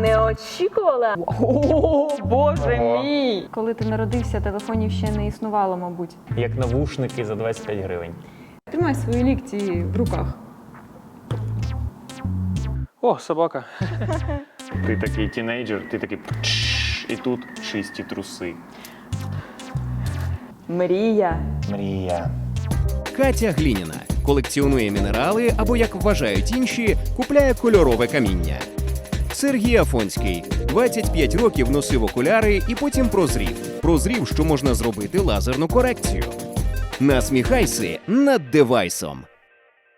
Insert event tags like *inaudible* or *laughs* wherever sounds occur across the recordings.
не очікувала. О, боже Ого. мій! Коли ти народився, телефонів ще не існувало, мабуть. Як навушники за 25 гривень. Тримай свої лікті в руках. О, собака. Ти такий тінейджер, ти такий «Пш», і тут чисті труси. Мрія. Мрія. Катя Глініна колекціонує мінерали або, як вважають інші, купляє кольорове каміння. Сергій Афонський 25 років носив окуляри і потім прозрів. Прозрів, що можна зробити лазерну корекцію. Насміхайся над девайсом.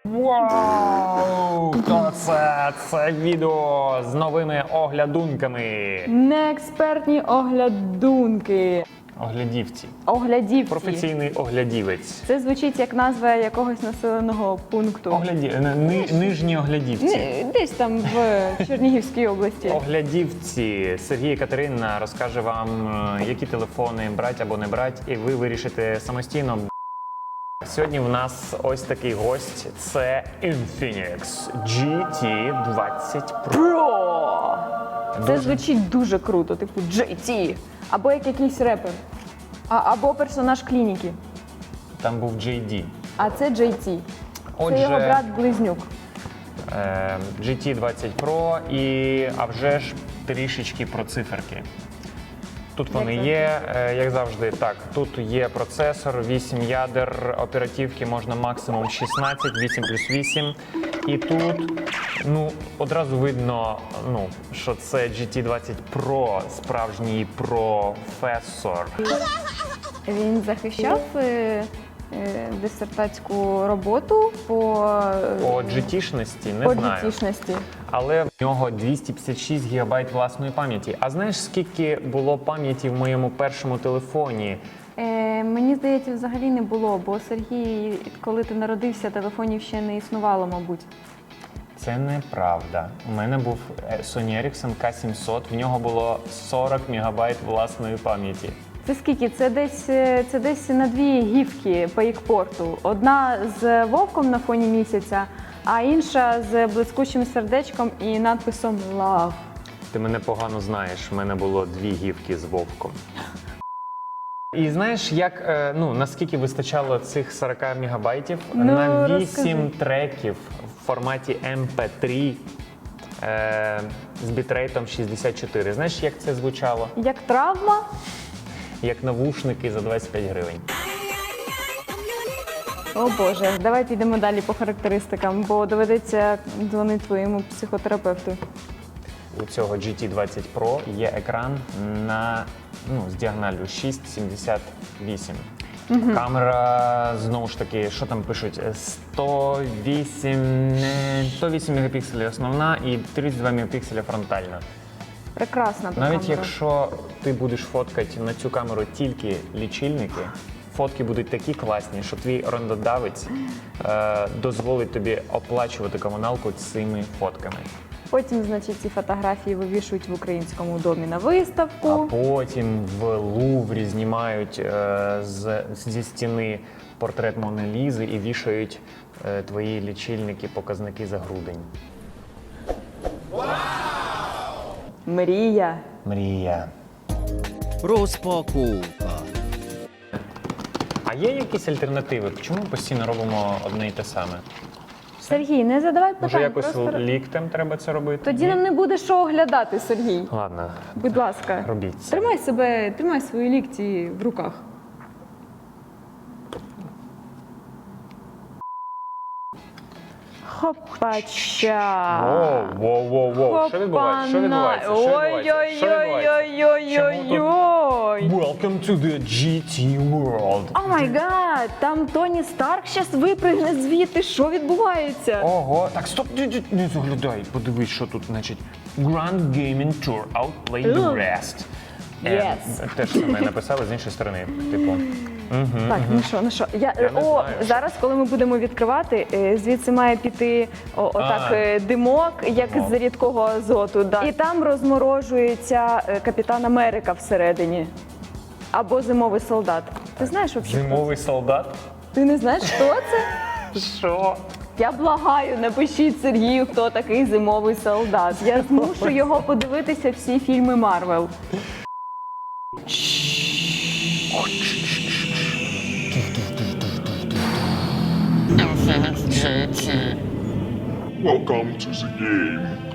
Вау! Хто це? Це відео з новими оглядунками. Неекспертні оглядунки. Оглядівці. Оглядівці. Професійний оглядівець. Це звучить як назва якогось населеного пункту. Огляді... ни- ни- Нижні оглядівці. Ні, Десь там в *laughs* Чернігівській області. Оглядівці Сергій Катерина розкаже вам, е, які телефони брати або не брати, і ви вирішите самостійно. Сьогодні в нас ось такий гость. Це Infinix GT20 Pro. Про! Це Дуже. звучить дуже круто, типу JT. Або як якийсь репер. А, або персонаж клініки. Там був JD. А це JT. Це Отже, його брат-близнюк. е, GT20 Pro і а вже ж трішечки про циферки. Тут вони є, е, як завжди, так. Тут є процесор, 8 ядер, оперативки можна максимум 16, 8 плюс 8. І тут ну, одразу видно, ну, що це GT20 Pro, справжній професор. Він захищав е, дисертатську роботу по, е, По GT-шності не по знаю. GT-шності. Але в нього 256 ГБ власної пам'яті. А знаєш, скільки було пам'яті в моєму першому телефоні? Е, мені здається, взагалі не було, бо Сергій, коли ти народився, телефонів ще не існувало, мабуть. Це неправда. У мене був е, Sony Ericsson K700, в нього було 40 МБ власної пам'яті. Це скільки? Це десь е, це десь на дві гівки по ікпорту. Одна з вовком на фоні місяця, а інша з блискучим сердечком і надписом Love. Ти мене погано знаєш, в мене було дві гівки з вовком. І знаєш, як е, ну наскільки вистачало цих 40 мегабайтів Ну, на 8 розкажи. треків в форматі MP3 е, з бітрейтом 64. Знаєш, як це звучало? Як травма? Як навушники за 25 гривень. О Боже, давай підемо далі по характеристикам, бо доведеться дзвонити твоєму психотерапевту. У цього GT20 Pro є екран на ну, з діагоналю 6,78. Камера знову ж таки, що там пишуть? 108, не, 108 мегапікселів основна і 32 мегапікселя фронтальна. Прекрасна Навіть камера. якщо ти будеш фоткати на цю камеру тільки лічильники, фотки будуть такі класні, що твій орендодавець е, дозволить тобі оплачувати комуналку цими фотками. Потім, значить, ці фотографії вивішують в українському домі на виставку. А потім в Луврі знімають е, з, зі стіни портрет Мони Лізи і вішають е, твої лічильники, показники за грудень. Мрія. Мрія. Розпаковка. А є якісь альтернативи? Чому ми постійно робимо одне і те саме? Сергій, не задавай питань. Може, якось просто... ліктем треба це робити? Тоді Ні? нам не буде що оглядати, Сергій. Ладно, Будь ласка, робіть це. тримай себе, тримай свої лікті в руках. Хопача. Воу, воу, воу, воу. Що відбувається? Що відбувається? Що відбувається? Що відбувається? Чому тут- Ой-ой-ой-ой-ой-ой. Welcome to the GT world. О май гад, там Тоні Старк щас випригне звідти. Що відбувається? Ого, так стоп, не заглядай. Подивись, що тут, значить, Grand Gaming Tour, Outplay the Ugh. Rest. Yes. Е, Теж саме написали з іншої сторони. Типу, Так, ну що, ну що? Я, Я не о, знаю. зараз, коли ми будемо відкривати, е, звідси має піти о, отак А. е, димок, як з рідкого азоту. Да. І там розморожується е, капітан Америка всередині. Або зимовий солдат. Ти знаєш взагалі? зимовий солдат. Ти не знаєш, хто це? Що? Я благаю, напишіть Сергію, хто такий зимовий солдат. Я змушу його подивитися всі фільми Марвел. Welcome to the game.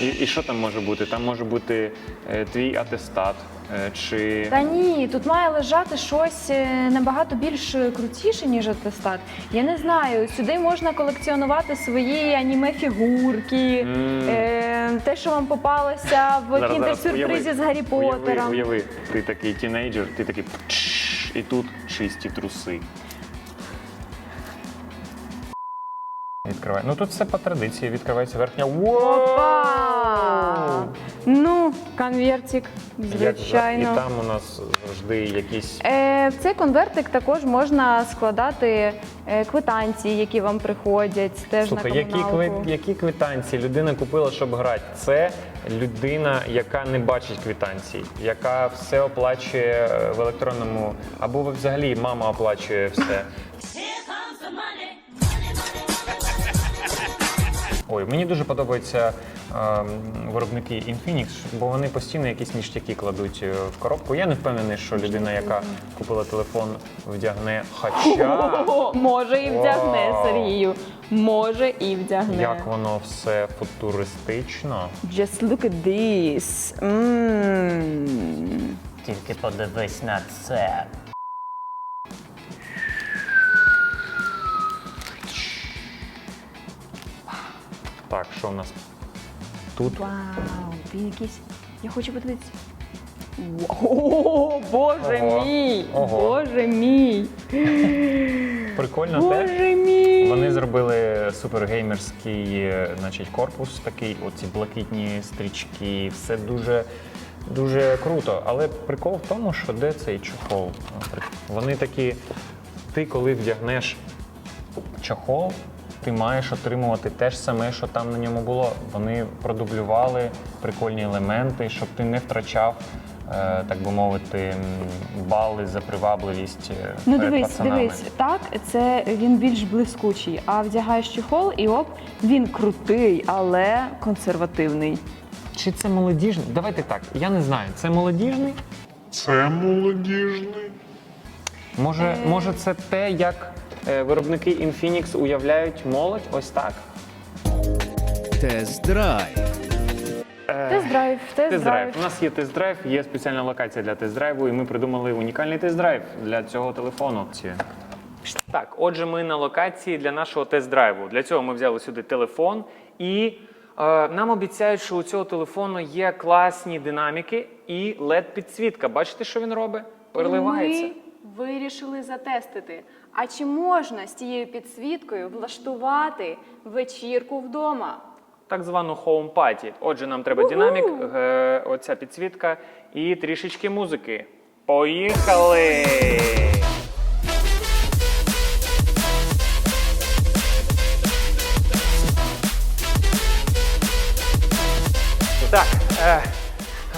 І, і що там може бути? Там може бути е, твій атестат е, чи Та ні, тут має лежати щось е, набагато більш крутіше, ніж атестат. Я не знаю, сюди можна колекціонувати свої аніме-фігурки, Мм. е, те, що вам попалося в Зараз, зараз, кіндер-сюрпризі уяви. з Гаррі Поттером. Уяви, уяви, ти такий тінейджер, ти такий «Пчш», і тут чисті труси. Відкривай. Ну тут все по традиції. Відкривається верхня. Опа! Ну, конвертик, Як за- звичайно. І там у нас завжди якісь. Е, В цей конвертик також можна складати е, квитанції, які вам приходять, теж Слухай, на які, комуналку. кви- які квитанції людина купила, щоб грати? Це людина, яка не бачить квитанцій, яка все оплачує е, в електронному, або взагалі мама оплачує все. *laughs* Ой, мені дуже подобаються ем, виробники Infinix, бо вони постійно якісь ніштяки кладуть е, в коробку. Я не впевнений, що людина, яка купила телефон, вдягне. Хоча О, *laughs* може і вдягне Вау. Сергію. Може і вдягне. як воно все футуристично. Just look at this. Mm. Тільки подивись на це. Так, що в нас тут? Вау, він якийсь. Я хочу подивитися. О, боже Ого. мій! Ого. Боже мій! Прикольно те. Боже мій! Вони зробили супергеймерський е, значить, корпус такий, оці блакитні стрічки, все дуже, дуже круто. Але прикол в тому, що де цей чохол? Вони такі, ти коли вдягнеш чохол, ти маєш отримувати те ж саме, що там на ньому було. Вони продублювали прикольні елементи, щоб ти не втрачав. е, Так би мовити, бали за привабливість е, Ну перед дивись, пацанами. дивись, так, це він більш блискучий, а вдягаєш чехол і оп, він крутий, але консервативний. Чи це молодіжний? Давайте так. Я не знаю. Це молодіжний? Це молодіжний. Може, може, це те, як е, виробники Infinix уявляють молодь? Ось так. Тест-драйв. Тест-драйв, Тест-драйв. тест-драйв. У нас є тест-драйв, є спеціальна локація для тест-драйву, і ми придумали унікальний тест-драйв для цього телефону. Так, отже, ми на локації для нашого тест-драйву. Для цього ми взяли сюди телефон, і е, нам обіцяють, що у цього телефону є класні динаміки і LED-підсвітка. Бачите, що він робить? Переливається. Ми вирішили затестити. А чи можна з цією підсвіткою влаштувати вечірку вдома? так звану хоум-паті. Отже, нам треба динамік, е, оця підсвітка і трішечки музики. Поїхали! Так, е,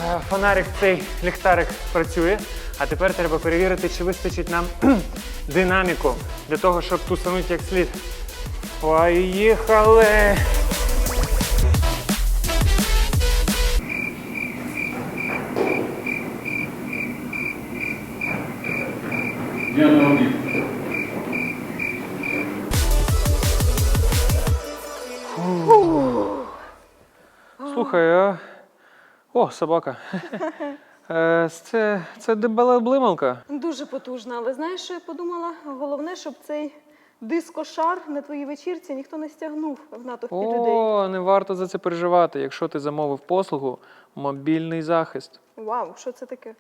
е, фонарик цей ліхтарик працює. А тепер треба перевірити, чи вистачить нам *clears throat* динаміку для того, щоб тусанути як слід. Поїхали! Слухай, а... О, собака. *laughs* Е, Це, це дебела блималка. Дуже потужна, але знаєш, що я подумала? Головне, щоб цей дискошар на твоїй вечірці ніхто не стягнув в натовпі людей. О, не варто за це переживати, якщо ти замовив послугу мобільний захист. Вау, що це таке?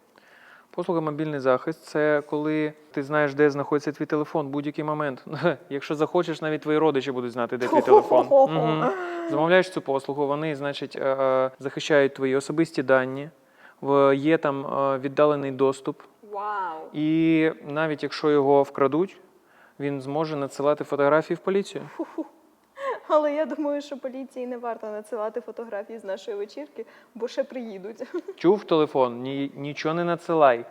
Послуга мобільний захист це коли ти знаєш, де знаходиться твій телефон в будь-який момент. *laughs* Якщо захочеш, навіть твої родичі будуть знати, де твій телефон. Мгм. Замовляєш цю послугу, вони, значить, е, е, захищають твої особисті дані, є там е, віддалений доступ. Вау! І навіть якщо його вкрадуть, він зможе надсилати фотографії в поліцію. Але я думаю, що поліції не варто надсилати фотографії з нашої вечірки, бо ще приїдуть. Чув телефон, ні, нічого не надсилай.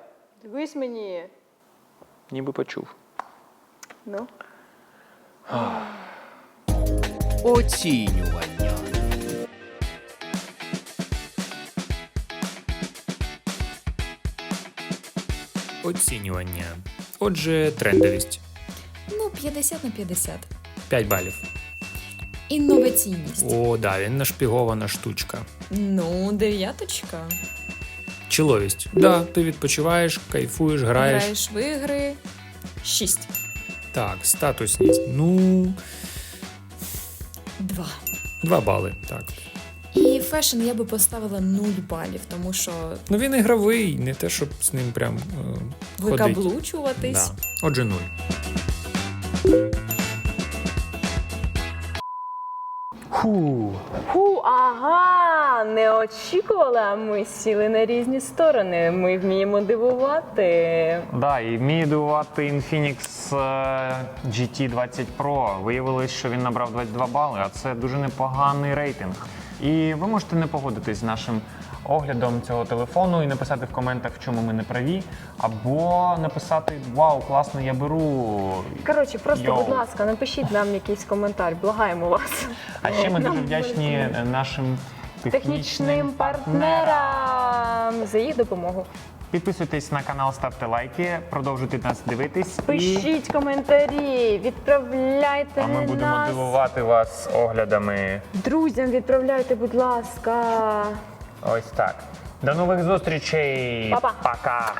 Дивись мені. Ніби почув. Ну. Оцінювання. Оцінювання. Отже, трендовість Ну, 50 на 50. 5 балів. Інноваційність. О, да, він нашпігована штучка. Ну, дев'яточка. Чоловість. Да, ти відпочиваєш, кайфуєш, граєш. Граєш в ігри. 6. Так, статусність. Ну, Два. 2 бали. Так. Фешн я би поставила 0 балів, тому що Ну він ігровий, не те, щоб з ним прям е, викаблучуватись. Да. Отже, нуль. Фу. Фу, ага, не очікувала. а Ми сіли на різні сторони. Ми вміємо дивувати. Да, і вміє дивувати Infinix е, GT 20 Pro. Виявилось, що він набрав 22 бали, а це дуже непоганий рейтинг. І ви можете не погодитись з нашим оглядом цього телефону і написати в коментах, в чому ми не праві, або написати Вау, класно, я беру. Коротше, просто, Йоу. будь ласка, напишіть нам якийсь коментар, благаємо вас. А ще ми дуже вдячні нашим Технічним партнерам за їх допомогу. Підписуйтесь на канал, ставте лайки, продовжуйте нас дивитись. І... Пишіть коментарі, відправляйте А ми будемо нас дивувати вас оглядами. друзям. Відправляйте, будь ласка. Ось так. До нових зустрічей. Па-па. Пока.